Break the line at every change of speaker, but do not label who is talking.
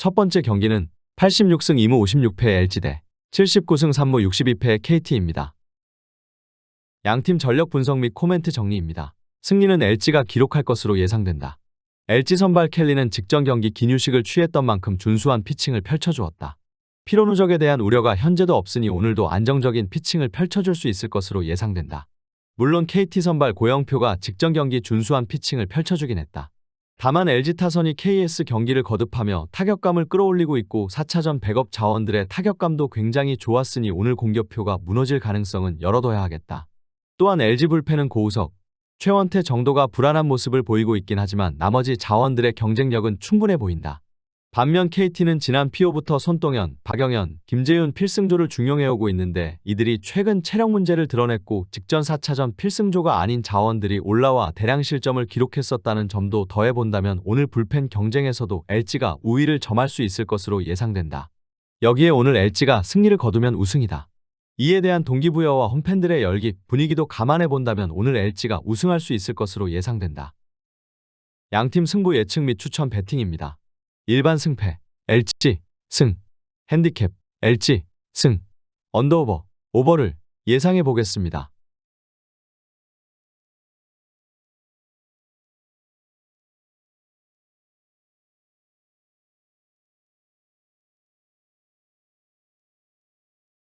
첫 번째 경기는 86승 2무 56패 LG 대 79승 3무 62패 KT입니다. 양팀 전력 분석 및 코멘트 정리입니다. 승리는 LG가 기록할 것으로 예상된다. LG 선발 켈리는 직전 경기 기뉴식을 취했던 만큼 준수한 피칭을 펼쳐주었다. 피로 누적에 대한 우려가 현재도 없으니 오늘도 안정적인 피칭을 펼쳐줄 수 있을 것으로 예상된다. 물론 KT 선발 고영표가 직전 경기 준수한 피칭을 펼쳐주긴 했다. 다만 LG 타선이 KS 경기를 거듭하며 타격감을 끌어올리고 있고 4차전 백업 자원들의 타격감도 굉장히 좋았으니 오늘 공격표가 무너질 가능성은 열어둬야 하겠다. 또한 LG 불펜은 고우석, 최원태 정도가 불안한 모습을 보이고 있긴 하지만 나머지 자원들의 경쟁력은 충분해 보인다. 반면 KT는 지난 피오부터 손동현, 박영현, 김재윤 필승조를 중용해오고 있는데 이들이 최근 체력 문제를 드러냈고 직전 4차전 필승조가 아닌 자원들이 올라와 대량 실점을 기록했었다는 점도 더해본다면 오늘 불펜 경쟁에서도 LG가 우위를 점할 수 있을 것으로 예상된다. 여기에 오늘 LG가 승리를 거두면 우승이다. 이에 대한 동기부여와 홈팬들의 열기, 분위기도 감안해 본다면 오늘 LG가 우승할 수 있을 것으로 예상된다. 양팀 승부 예측 및 추천 배팅입니다. 일반 승패, LG, 승, 핸디캡, LG, 승, 언더오버, 오버를 예상해 보겠습니다.